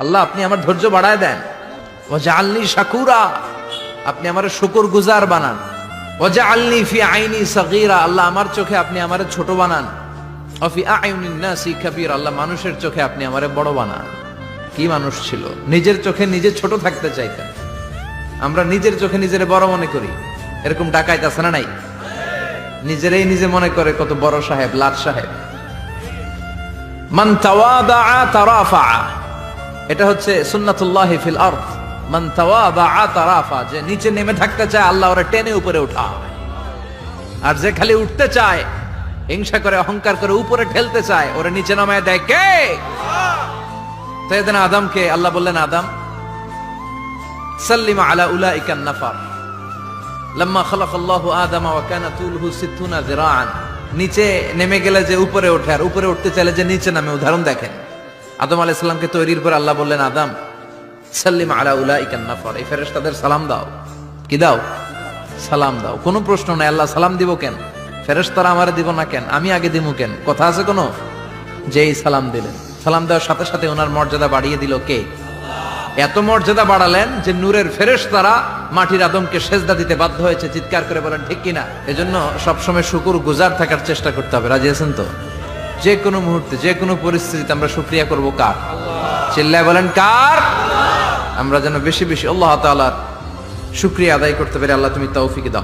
আল্লাহ, আপনি আমার ধৈর্য বাড়ায় দেন। জাআলনি শাকুরা, আপনি আমার শুকর গুজার বানান। জাআলনি ফি আইনি সগীরা, আল্লাহ আমার চোখে আপনি আমারে ছোট বানান। অফি আল্লাহ মানুষের চোখে আপনি বড় বানান। কি মানুষ ছিল? নিজের চোখে নিজে ছোট থাকতে চাইতেন। আমরা নিজের চোখে নিজের বড় মনে করি। এরকম ডাকাইত আছে না নাই? নিজেরাই নিজে মনে করে কত বড় সাহেব, লাট সাহেব। মান তাওয়াদাআ তারাফা এটা হচ্ছে সুন্নাতুল্লাহি ফিল আরদ। মান তারাফা যে নিচে নেমে থাকতে চায়, আল্লাহ ওরা টেনে উপরে উঠায়। আর যে খালি উঠতে চায়, হিংসা করে, অহংকার করে উপরে ঠেলতে চায়, ওরা নিচে নামায় দেয় কে? এদিন আদমকে, আল্লাহ বললেন, আদম, সাল্লিমা আলা উলাইকান নাফার। লম্মা খালাক আল্লাহু আদম ওয়া কানা তুলহু সিত্তুনা যিরাআন। নিচে নেমে গেলে যে উপরে ওঠে, আর উপরে উঠতে চাইলে যে নিচে নামে, উদাহরণ দেখেন। আদম আলাইহিস সালামকে তৈরির পর আল্লাহ বললেন, আদম, সাল্লিম আলা উলাইকান নাফার। এই ফেরেশতাদের সালাম দাও। কি দাও? সালাম দাও। কোনো প্রশ্ন নাই। আল্লাহ সালাম দিব কেন? ফেরেশতারা আমারে দিব না কেন? আমি আগে দিমু কেন? কথা আছে কোনো? যেই সালাম দিলেন। সালাম দেওয়ার সাথে সাথে ওনার মর্যাদা বাড়িয়ে দিল কে? এত মর্যাদা বাড়ালেন যে নূরের ফেরেশ তারা মাটির আদমকে সেজদা দিতে বাধ্য হয়েছে। চিৎকার করে বলেন, ঠিক কিনা? এজন্য সবসময় শুকুর গুজার থাকার চেষ্টা করতে হবে। রাজি আছেন তো? যে কোনো মুহূর্তে যে কোনো পরিস্থিতিতে আমরা সুক্রিয়া করব কার? চিল্লায় বলেন কার? আমরা যেন বেশি বেশি আল্লাহ তালার সুক্রিয়া আদায় করতে পারি। আল্লাহ তুমি তৌফিকে দাও।